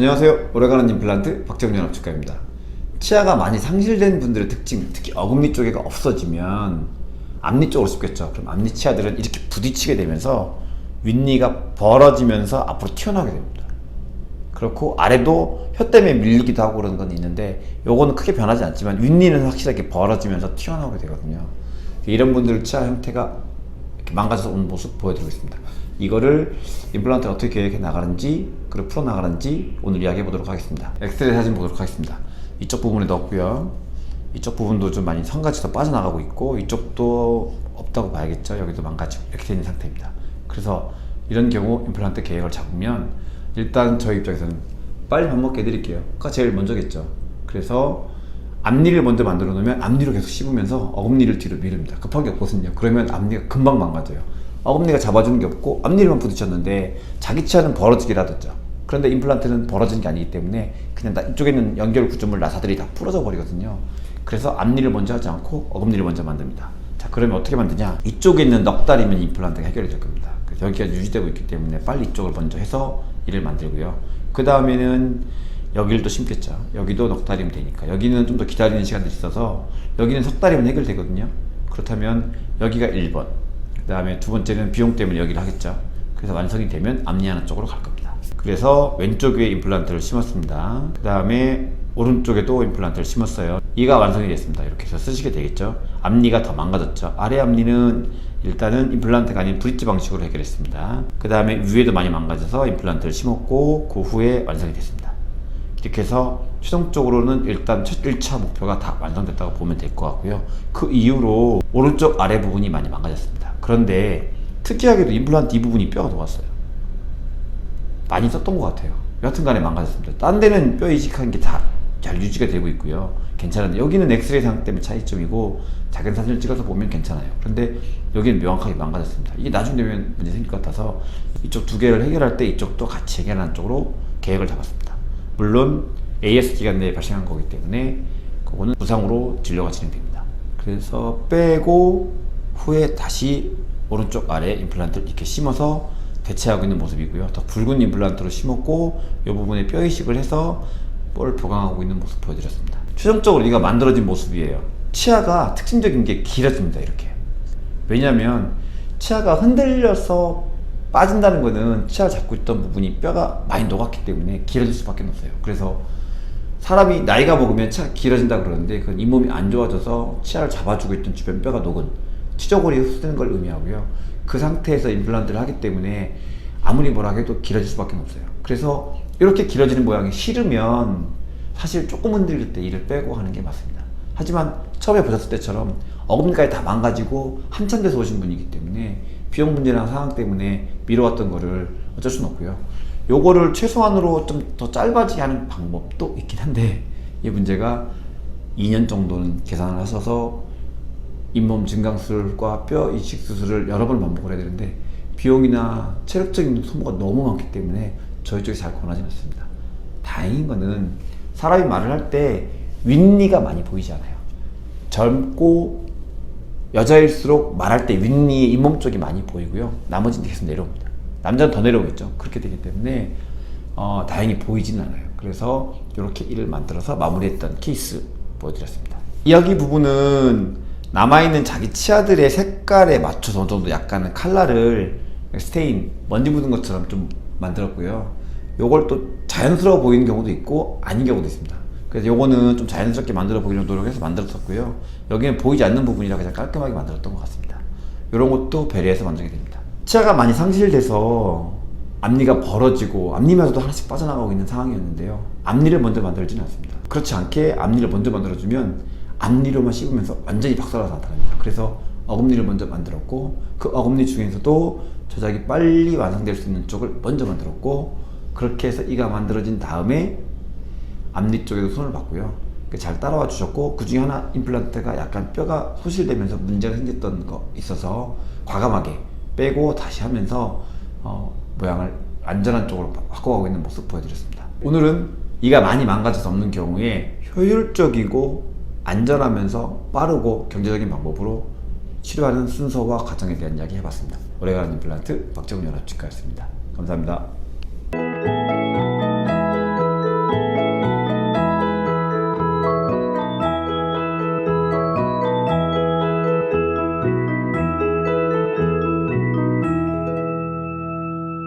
안녕하세요. 오래가는 임플란트 박정현 합축가입니다. 치아가 많이 상실된 분들의 특징, 특히 어금니 쪽에가 없어지면 앞니 쪽으로 씹겠죠. 그럼 앞니 치아들은 이렇게 부딪히게 되면서 윗니가 벌어지면서 앞으로 튀어나오게 됩니다. 그렇고 아래도 혀 때문에 밀리기도 하고 그런 건 있는데 요거는 크게 변하지 않지만 윗니는 확실하게 벌어지면서 튀어나오게 되거든요. 이런 분들 치아 형태가 망가져서 오는 모습 보여드리고 있습니다. 이거를 임플란트 어떻게 계획해 나가는지 그리고 풀어 나가는지 오늘 이야기해 보도록 하겠습니다. 엑스레이 사진 보도록 하겠습니다. 이쪽 부분에 넣었고요. 이쪽 부분도 좀 많이 성가지도 빠져나가고 있고 이쪽도 없다고 봐야겠죠. 여기도 망가지고 이렇게 되는 상태입니다. 그래서 이런 경우 임플란트 계획을 잡으면 일단 저희 입장에서는 빨리 밥 먹게 해드릴게요. 가 제일 먼저겠죠. 그래서 앞니를 먼저 만들어 놓으면 앞니로 계속 씹으면서 어금니를 뒤로 미릅니다. 급한 게 없거든요. 그러면 앞니가 금방 망가져요. 어금니가 잡아주는 게 없고 앞니로만 부딪혔는데 자기 치아는 벌어지기라든죠. 그런데 임플란트는 벌어지는 게 아니기 때문에 그냥 나 이쪽에 있는 연결 구조물 나사들이 다 부러져 버리거든요. 그래서 앞니를 먼저 하지 않고 어금니를 먼저 만듭니다. 자, 그러면 어떻게 만드냐? 이쪽에 있는 넉다리면 임플란트가 해결이 될 겁니다. 그래서 여기가 유지되고 있기 때문에 빨리 이쪽을 먼저 해서 이를 만들고요. 그 다음에는 여기를 또 심겠죠. 여기도 넉 달이면 되니까. 여기는 좀 더 기다리는 시간들이 있어서 여기는 석 달이면 해결되거든요. 그렇다면 여기가 1번. 그 다음에 두 번째는 비용 때문에 여기를 하겠죠. 그래서 완성이 되면 앞니 하나 쪽으로 갈 겁니다. 그래서 왼쪽에 임플란트를 심었습니다. 그 다음에 오른쪽에도 임플란트를 심었어요. 이가 완성이 됐습니다. 이렇게 해서 쓰시게 되겠죠. 앞니가 더 망가졌죠. 아래 앞니는 일단은 임플란트가 아닌 브릿지 방식으로 해결했습니다. 그 다음에 위에도 많이 망가져서 임플란트를 심었고 그 후에 완성이 됐습니다. 이렇게 해서 최종적으로는 일단 첫 1차 목표가 다 완성됐다고 보면 될 것 같고요. 그 이후로 오른쪽 아래 부분이 많이 망가졌습니다. 그런데 특이하게도 임플란트 이 부분이 뼈가 녹았어요. 많이 썼던 것 같아요. 여하튼 간에 망가졌습니다. 딴 데는 뼈 이식한 게 다 잘 유지가 되고 있고요. 괜찮은데 여기는 엑스레이 상 때문에 차이점이고 작은 사진을 찍어서 보면 괜찮아요. 그런데 여기는 명확하게 망가졌습니다. 이게 나중 되면 문제 생길 것 같아서 이쪽 두 개를 해결할 때 이쪽도 같이 해결하는 쪽으로 계획을 잡았습니다. 물론 AS 기간 내에 발생한 거기 때문에 그거는 부상으로 진료가 진행됩니다. 그래서 빼고 후에 다시 오른쪽 아래 임플란트를 이렇게 심어서 대체하고 있는 모습이고요. 더 붉은 임플란트로 심었고 이 부분에 뼈 이식을 해서 뼈를 보강하고 있는 모습 보여드렸습니다. 최종적으로 이가 만들어진 모습이에요. 치아가 특징적인 게 길어집니다. 이렇게. 왜냐하면 치아가 흔들려서 빠진다는 거는 치아 잡고 있던 부분이 뼈가 많이 녹았기 때문에 길어질 수밖에 없어요. 그래서 사람이 나이가 먹으면 치아가 길어진다 그러는데 그건 잇몸이 안 좋아져서 치아를 잡아주고 있던 주변 뼈가 녹은 치저골이 흡수되는 걸 의미하고요. 그 상태에서 임플란트를 하기 때문에 아무리 뭐라 해도 길어질 수밖에 없어요. 그래서 이렇게 길어지는 모양이 싫으면 사실 조금 흔들릴 때 이를 빼고 하는 게 맞습니다. 하지만 처음에 보셨을 때처럼 어금니까지 다 망가지고 한참 돼서 오신 분이기 때문에 비용 문제나 상황 때문에 미뤄왔던 거를 어쩔 수는 없고요. 요거를 최소한으로 좀 더 짧아지게 하는 방법도 있긴 한데 이 문제가 2년 정도는 계산을 하셔서 잇몸 증강술과 뼈 이식 수술을 여러 번 반복을 해야 되는데 비용이나 체력적인 소모가 너무 많기 때문에 저희 쪽이 잘 권하지는 않습니다. 다행인 거는 사람이 말을 할 때 윗니가 많이 보이지 않아요. 젊고 여자일수록 말할 때 윗니 잇몸 쪽이 많이 보이고요. 나머지는 계속 내려옵니다. 남자는 더 내려오겠죠. 그렇게 되기 때문에 어, 다행히 보이지는 않아요. 그래서 이렇게 이를 만들어서 마무리했던 케이스 보여드렸습니다. 여기 부분은 남아있는 자기 치아들의 색깔에 맞춰서 어느 정도 약간의 칼라를 스테인, 먼지 묻은 것처럼 좀 만들었고요. 요걸 또 자연스러워 보이는 경우도 있고 아닌 경우도 있습니다. 그래서 요거는 좀 자연스럽게 만들어 보기로 노력해서 만들었었고요. 여기는 보이지 않는 부분이라 그냥 깔끔하게 만들었던 것 같습니다. 이런 것도 배려해서 만들게 됩니다. 치아가 많이 상실돼서 앞니가 벌어지고 앞니마저도 하나씩 빠져나가고 있는 상황이었는데요. 앞니를 먼저 만들지는 않습니다. 그렇지 않게 앞니를 먼저 만들어주면 앞니로만 씹으면서 완전히 박살나서 나타납니다. 그래서 어금니를 먼저 만들었고 그 어금니 중에서도 조작이 빨리 완성될 수 있는 쪽을 먼저 만들었고 그렇게 해서 이가 만들어진 다음에 앞니 쪽에도 손을 봤고요. 잘 따라와 주셨고 그 중에 하나 임플란트가 약간 뼈가 소실되면서 문제가 생겼던 거 있어서 과감하게 빼고 다시 하면서 어, 모양을 안전한 쪽으로 바꿔가고 있는 모습 보여드렸습니다. 오늘은 이가 많이 망가져서 없는 경우에 효율적이고 안전하면서 빠르고 경제적인 방법으로 치료하는 순서와 과정에 대한 이야기 해봤습니다. 오래가는 임플란트 박정훈 연합치과였습니다. 감사합니다.